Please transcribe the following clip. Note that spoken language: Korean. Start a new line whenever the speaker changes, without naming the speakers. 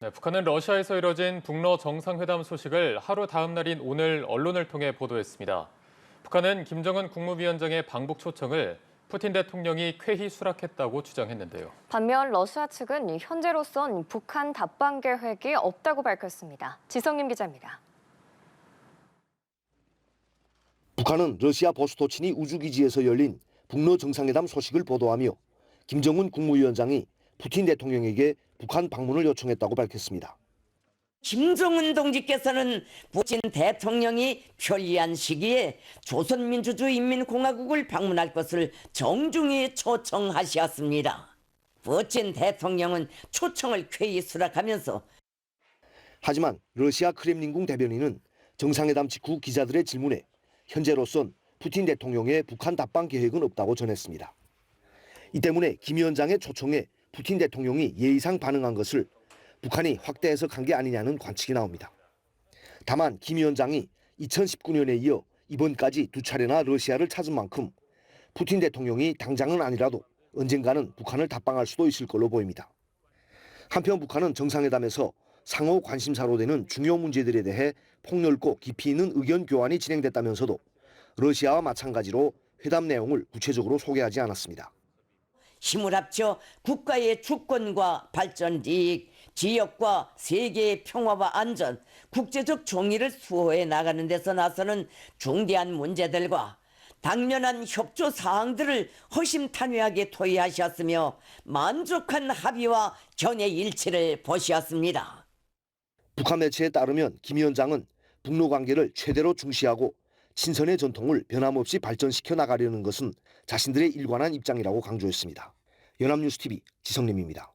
네, 북한은 러시아에서 이뤄진 북러 정상회담 소식을 하루 다음 날인 오늘 언론을 통해 보도했습니다. 북한은 김정은 국무위원장의 방북 초청을 푸틴 대통령이 쾌히 수락했다고 주장했는데요.
반면 러시아 측은 현재로선 북한 답방 계획이 없다고 밝혔습니다. 지성님 기자입니다.
북한은 러시아 보스토치니 우주기지에서 열린 북러 정상회담 소식을 보도하며 김정은 국무위원장이 푸틴 대통령에게 북한 방문을 요청했다고 밝혔습니다.
김정은 동지께서는 푸틴 대통령이 편리한 시기에 조선민주주의인민공화국을 방문할 것을 정중히 초청하셨습니다. 푸틴 대통령은 초청을 쾌히 수락하면서
하지만 러시아 크렘린궁 대변인은 정상회담 직후 기자들의 질문에 현재로선 푸틴 대통령의 북한 답방 계획은 없다고 전했습니다. 이 때문에 김 위원장의 초청에 푸틴 대통령이 예의상 반응한 것을 북한이 확대 해석한 게 아니냐는 관측이 나옵니다. 다만 김 위원장이 2019년에 이어 이번까지 두 차례나 러시아를 찾은 만큼 푸틴 대통령이 당장은 아니라도 언젠가는 북한을 답방할 수도 있을 걸로 보입니다. 한편 북한은 정상회담에서 상호 관심사로 되는 중요 문제들에 대해 폭넓고 깊이 있는 의견 교환이 진행됐다면서도 러시아와 마찬가지로 회담 내용을 구체적으로 소개하지 않았습니다.
힘을 합쳐 국가의 주권과 발전 이익, 지역과 세계의 평화와 안전, 국제적 정의를 수호해 나가는 데서 나서는 중대한 문제들과 당면한 협조 사항들을 허심탄회하게 토의하셨으며 만족한 합의와 견해 일치를 보셨습니다.
북한 매체에 따르면 김 위원장은 북로 관계를 최대로 중시하고 친선의 전통을 변함없이 발전시켜 나가려는 것은 자신들의 일관한 입장이라고 강조했습니다. 연합뉴스 TV 지성림입니다.